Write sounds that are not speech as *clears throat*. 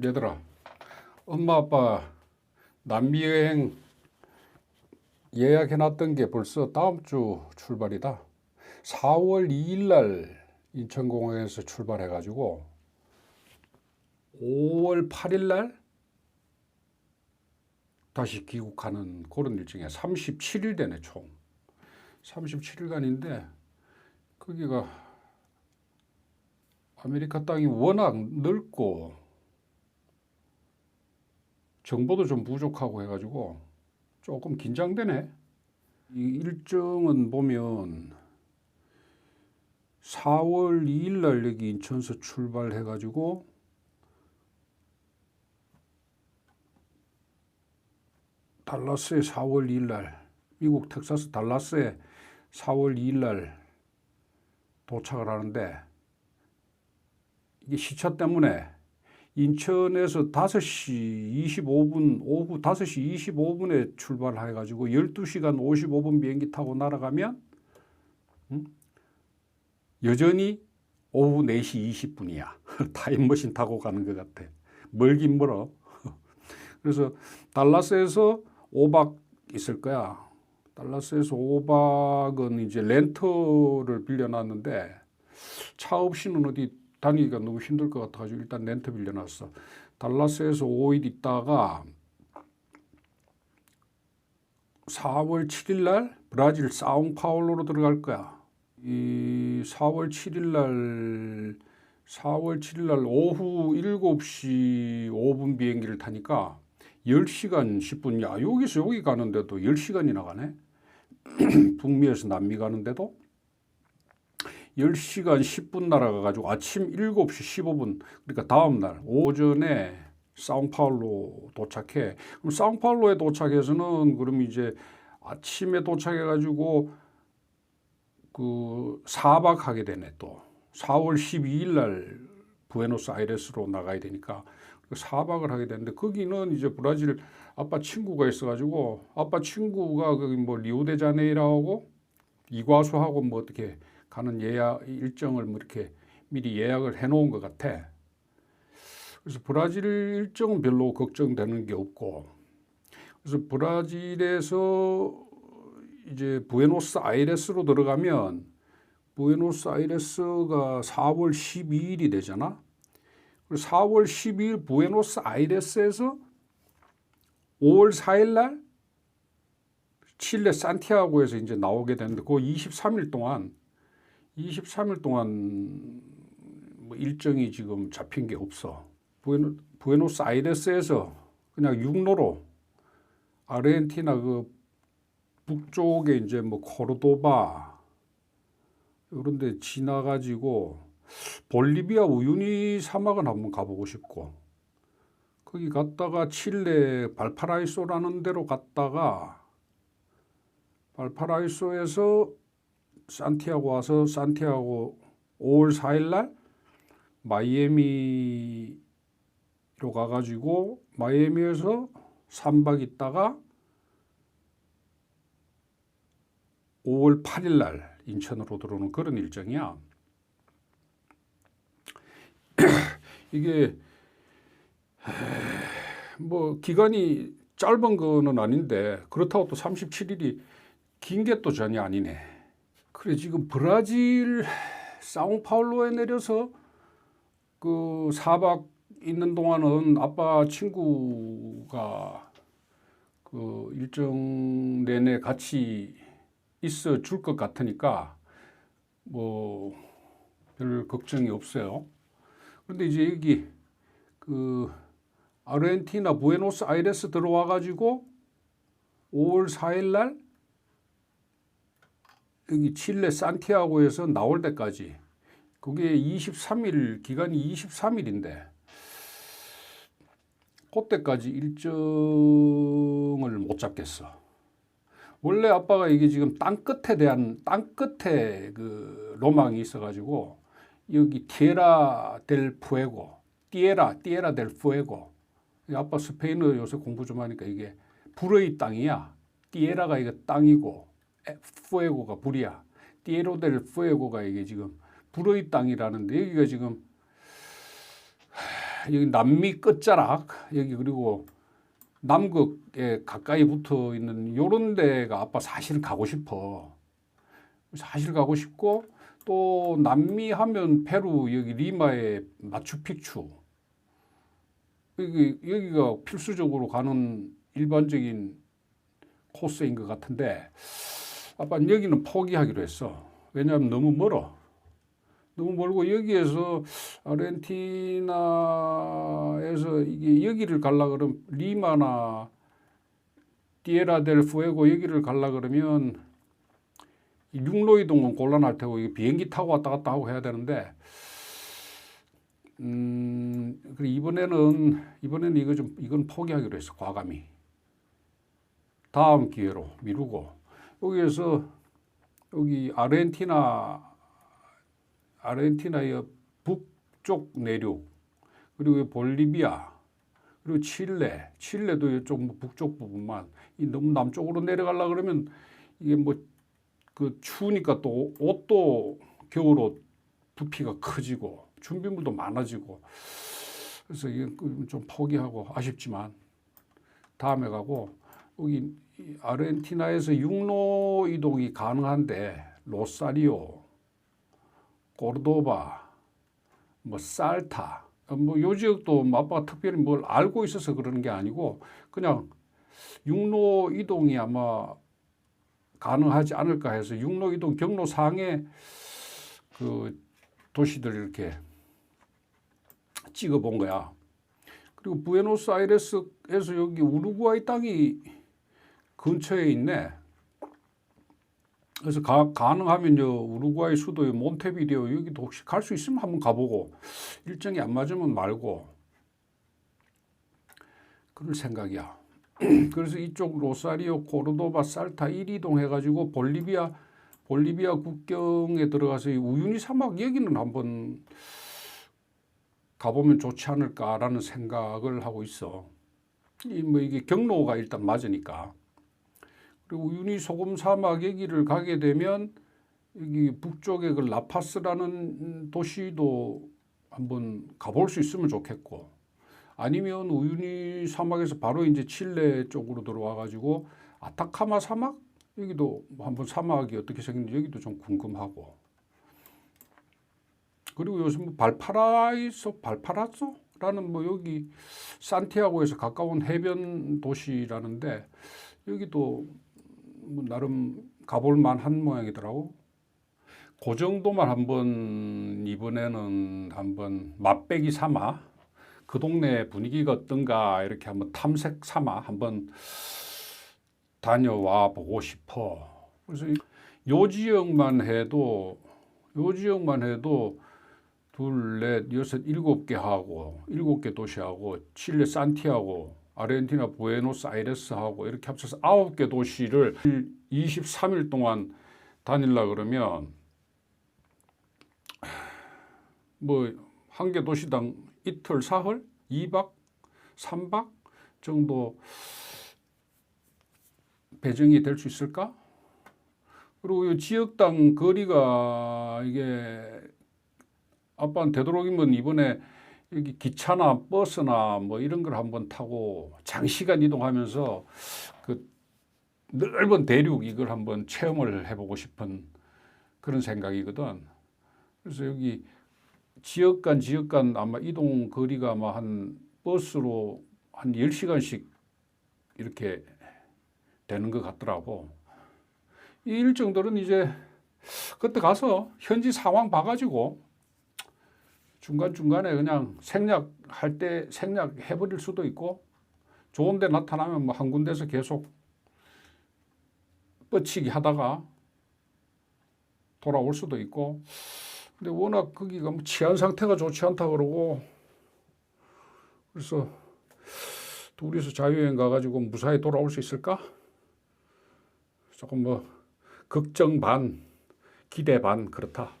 얘들아, 엄마 아빠 남미 여행 예약해 놨던 게 벌써 다음 주 출발이다. 4월 2일 날 인천공항에서 출발해 가지고 5월 8일 날 다시 귀국하는 그런 일정이야. 37일 되네 총. 37일간인데 거기가 아메리카 땅이 워낙 넓고 정보도 좀 부족하고 해가지고 조금 긴장되네. 이 일정은 보면 4월 2일 날 여기 인천서 출발해가지고 달라스에 4월 2일 날 미국 텍사스 달라스에 4월 2일 날 도착을 하는데 이게 시차 때문에 인천에서 5시 25분 오후 5시 25분에 출발해 가지고 12시간 55분 비행기 타고 날아가면 음? 여전히 오후 4시 20분이야. *laughs* 타임머신 타고 가는 것 같아. 멀긴 멀어. *laughs* 그래서 달라스에서 5박 있을 거야. 달라스에서 5박은 이제 렌터를 빌려놨는데 차 없이는 어디 다니기가 너무 힘들 것 같아가지고 일단 렌트 빌려놨어. 달라스에서 5일 있다가 4월 7일 날 브라질 사운파울로로 들어갈 거야. 이 4월 7일 날 4월 7일 날 오후 7시 5분 비행기를 타니까 10시간 10분 야 여기서 여기 가는데도 10시간이나 가네. *clears throat* 북미에서 남미 가는데도 10시간 10분 날아가 가지고 아침 7시 15분 그러니까 다음 날 오전에 사운파울로 도착해. 그럼 사운파울로에 도착해서는 그럼 이제 아침에 도착해 가지고 그 4박 하게 되네 또. 4월 12일 날 부에노스 아이레스로 나가야 되니까 4박을 하게 되는데 거기는 이제 브라질 아빠 친구가 있어가지고 아빠 친구가 거기 뭐 리오데자네이라고 이과수하고 뭐 어떻게 가는 예약 일정을 뭐 이렇게 미리 예약을 해놓은 것 같아. 그래서 브라질 일정은 별로 걱정되는 게 없고 그래서 브라질에서 이제 부에노스아이레스로 들어가면 부에노스아이레스가 4월 12일이 되잖아. 4월 12일 부에노스아이레스에서 5월 4일 날 칠레 산티아고에서 이제 나오게 되는데 그 23일 동안 23일 동안 뭐 일정이 지금 잡힌 게 없어. 부에노, 부에노스 아이레스에서 그냥 육로로 아르헨티나 그 북쪽에 이제 뭐 코르도바 이런 데 지나가지고 볼리비아 우유니 사막은 한번 가보고 싶고 거기 갔다가 칠레 발파라이소라는 데로 갔다가 발파라이소에서 산티아고 와서 산티아고 5월 4일 날 마이애미로 가가지고 마이애미에서 3박 있다가 5월 8일 날 인천으로 들어오는 그런 일정이야. *clears throat* 이게 뭐 기간이 짧은 거는 아닌데 그렇다고 또 37일이 긴 게 또 전혀 아니네. 그래 지금 브라질 사우파울로에 내려서 그 4박 있는 동안은 아빠 친구가 그 일정 내내 같이 있어 줄 것 같으니까 뭐 별 걱정이 없어요. 그런데 이제 여기 그 아르헨티나 부에노스 아이레스 들어와 가지고 5월 4일 날 여기 칠레 산티아고에서 나올 때까지 그게 23일 기간이 23일인데 그때까지 일정을 못 잡겠어. 원래 아빠가 이게 지금 땅 끝에 대한 땅 끝에 그 로망이 있어가지고 여기 티에라 델 푸에고, 띠에라, 띠에라 델 푸에고. 아빠 스페인어 요새 공부 좀 하니까 이게 불의 땅이야. 띠에라가 이게 땅이고, 푸에고가 불이야. 띠에로 델 푸에고가 이게 지금 불의 땅이라는데 여기가 지금 여기 남미 끝자락 여기 그리고 남극에 가까이 붙어 있는 요런 데가 아빠 사실 가고 싶어. 사실 가고 싶고 또 남미 하면 페루 여기 리마의 마추픽추 여기 여기가 필수적으로 가는 일반적인 코스인 것 같은데 아빠는 여기는 포기하기로 했어. 왜냐하면 너무 멀어. 너무 멀고 여기에서 아르헨티나에서 이게 여기를 갈라 그러면 리마나 디에라 델 푸에고 여기를 갈라 그러면 이 육로 이동은 곤란할 테고 이게 비행기 타고 왔다 갔다 하고 해야 되는데 음 그리고 이번에는 이번에는 이거 좀 이건 포기하기로 했어 과감히 다음 기회로 미루고 여기에서 여기 아르헨티나 아르헨티나의 북쪽 내륙 그리고 볼리비아 그리고 칠레 칠레도 이쪽 북쪽 부분만 이 너무 남쪽으로 내려가려 그러면 이게 뭐 그 추우니까 또 옷도 겨울옷 부피가 커지고 준비물도 많아지고 그래서 이건 그좀 포기하고 아쉽지만 다음에 가고 여기 이 아르헨티나에서 육로 이동이 가능한데 로사리오, 고르도바, 뭐 살타, 뭐요 지역도 뭐 아빠가 특별히 뭘 알고 있어서 그러는 게 아니고 그냥 육로 이동이 아마 가능하지 않을까 해서 육로 이동 경로 상에 그 도시들 이렇게 찍어 본 거야. 그리고 부에노스아이레스에서 여기 우루과이 땅이 근처에 있네. 그래서 가, 가능하면요 우루과이 수도의 몬테비데오 여기도 혹시 갈 수 있으면 한번 가보고 일정이 안 맞으면 말고 그럴 생각이야. *clears throat* 그래서 이쪽 로사리오, 코르도바, 살타 일이동 해가지고 볼리비아 볼리비아 국경에 들어가서 이 우유니 사막 여기는 한번 가보면 좋지 않을까라는 생각을 하고 있어. 이 뭐 이게 경로가 일단 맞으니까. 그리고 우유니 소금 사막 여기를 가게 되면 여기 북쪽에 그 라파스라는 도시도 한번 가볼 수 있으면 좋겠고 아니면 우유니 사막에서 바로 이제 칠레 쪽으로 들어와 가지고 아타카마 사막? 여기도 뭐 한번 사막이 어떻게 생겼는지 여기도 좀 궁금하고. 그리고 요즘 뭐 발파라이소 발파라소라는 뭐 여기 산티아고에서 가까운 해변 도시라는데 여기도 뭐 나름 가볼 만한 모양이더라고. 그 정도만 한번 이번에는 한번 맛배기 삼아 그 동네 분위기가 어떤가 이렇게 한번 탐색 삼아 한번 다녀와 보고 싶어. 그래서 이- 요 지역만 해도 요 지역만 해도 둘, 넷, 여섯, 일곱 개 하고 일곱 개 도시하고 칠레 산티아고 아르헨티나 부에노스아이레스하고 이렇게 합쳐서 아홉 개 도시를 23일 동안 다닐라 그러면 뭐 한 개 도시당 이틀 사흘, 2박, 3박? 정도 배정이 될 수 있을까? 그리고 이 지역당 거리가 이게 아빠는 되도록이면 이번에 여기 기차나 버스나 뭐 이런 걸 한번 타고 장시간 이동하면서 그 넓은 대륙 이걸 한번 체험을 해보고 싶은 그런 생각이거든. 그래서 여기 지역 간 지역 간 아마 이동 거리가 아마 한 버스로 한 10시간씩 이렇게 되는 것 같더라고. 이 일정들은 이제 그때 가서 현지 상황 봐가지고 중간중간에 그냥 생략할 때 생략해버릴 수도 있고 좋은 데 나타나면 뭐 한 군데서 계속 뻗치기 하다가 돌아올 수도 있고 근데 워낙 거기가 뭐 치안 상태가 좋지 않다 그러고 그래서 둘이서 자유여행 가가지고 무사히 돌아올 수 있을까? 조금 뭐 걱정 반 기대 반 그렇다.